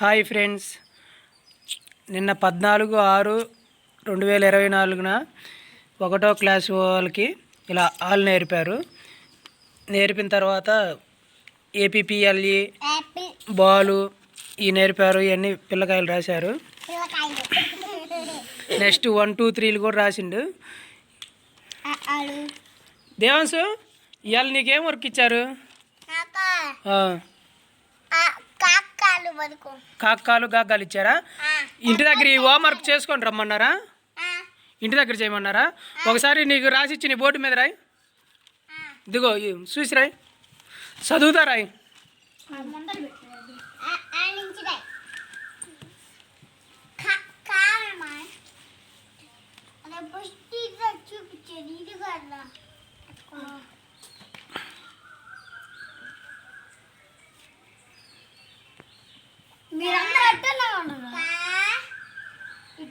Hi friends. నిన్న పద్నాలుగు ఆరు రెండు వేల ఇరవై నాలుగున ఒకటో క్లాస్ వాళ్ళకి ఇలా ఆల్ నేర్పారు. నేర్పిన తర్వాత ఏపీపీఎల్ఈ బాలు ఈ నేర్పారు ఇవన్నీ పిల్లకాయలు రాశారు. నెక్స్ట్ వన్ టూ త్రీలు కూడా రాసిండు. దేవాంశు ఇవాళ నీకేం వర్క్ ఇచ్చారు? కాకాలు గాగ్గాలు ఇచ్చారా ఇంటి దగ్గర ఈ హోంవర్క్ చేసుకొని రమ్మన్నారా ఇంటి దగ్గర చేయమన్నారా ఒకసారి నీకు రాసిచ్చి నీ బోర్డు మీద రాయి ఇదిగో ఈ చూసి రాయి చదువుతా రాయి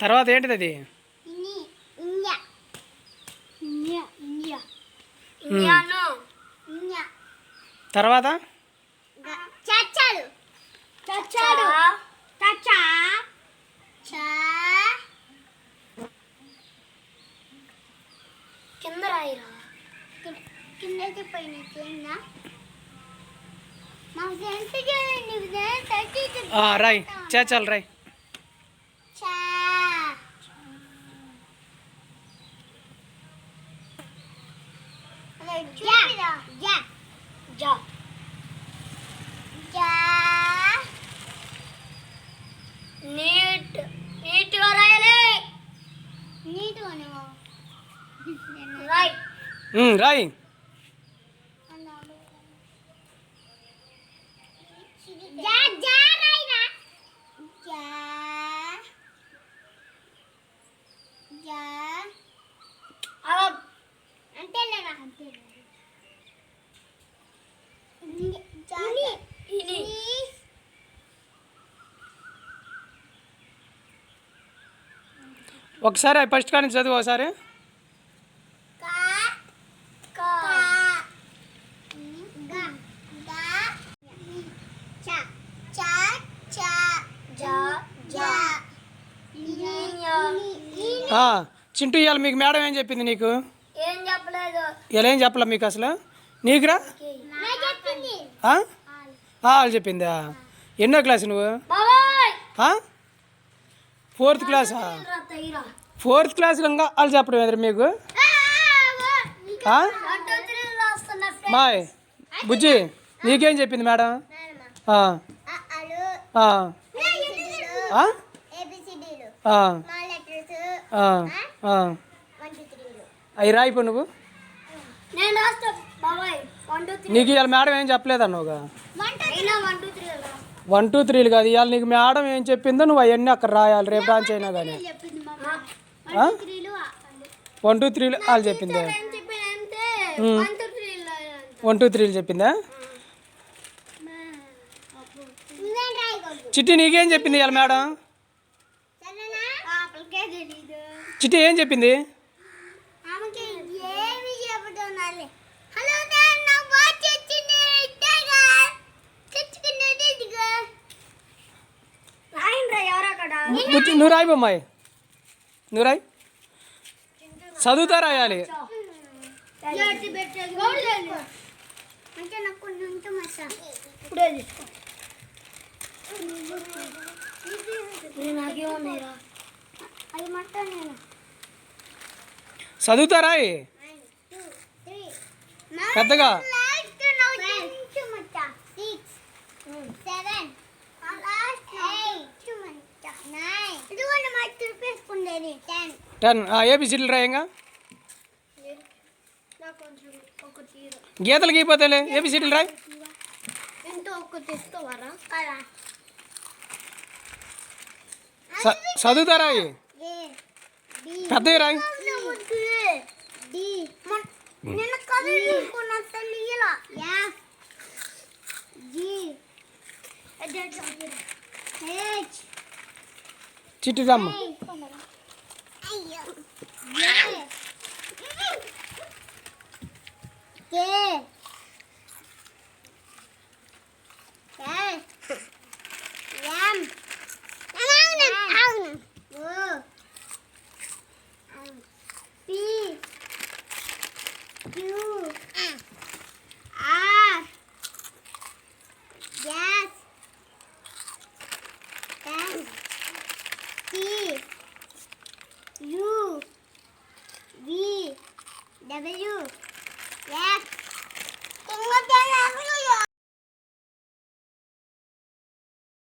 తర్వాత ఏంటిది అది? తర్వాత? చచ్చాడు. చచ్చాడు. చచ్చా. చా. కింద రాయిరా. కింద ఆ, రాయి. చేచాలి రాయి. రాయి. జా ఒకసారి ఫస్ట్ కానీ చదువు ఒకసారి. చింటూ ఇవాళ మీకు మేడం ఏం చెప్పింది నీకు? ఇలా ఏం చెప్పలే మీకు అసలు? నీకురా? వాళ్ళు చెప్పిందా? ఎన్నో క్లాస్ నువ్వు? ఫోర్త్ క్లాసా? ఫోర్త్ క్లాస్లో ఇంకా వాళ్ళు చెప్పడం ఎదురు మీకు? మాయ్ బుజ్జి నీకేం చెప్పింది మేడం? అవి రాయిపో నువ్వు. నీకు ఇవాళ మేడం ఏం చెప్పలేదు అన్నావుగా వన్ టూ త్రీలు కాదు. ఇవాళ నీకు మేడం ఏం చెప్పిందో నువ్వు అవన్నీ అక్కడ రాయాలి. రేపు బ్రాంచ్ అయినా కానీ? వన్ టూ త్రీలు వాళ్ళు చెప్పిందే. వన్ టూ త్రీలు చెప్పిందా? చిట్టి నీకేం చెప్పింది ఇవాళ మేడం? చిట్టి ఏం చెప్పింది? నువ్వు రాయి బొమ్మాయి. నువ్వు రాయి చదువుతా రాయాలి. అంటే పెద్దగా. టెన్. ఏబిసిడ్లు రాయంగా? గీతలు గీపోతేలే ఏబిసిడ్లు రాయి. చదువుతారా పెద్దవి రాయి. D. two, yes, Tengok jalan aku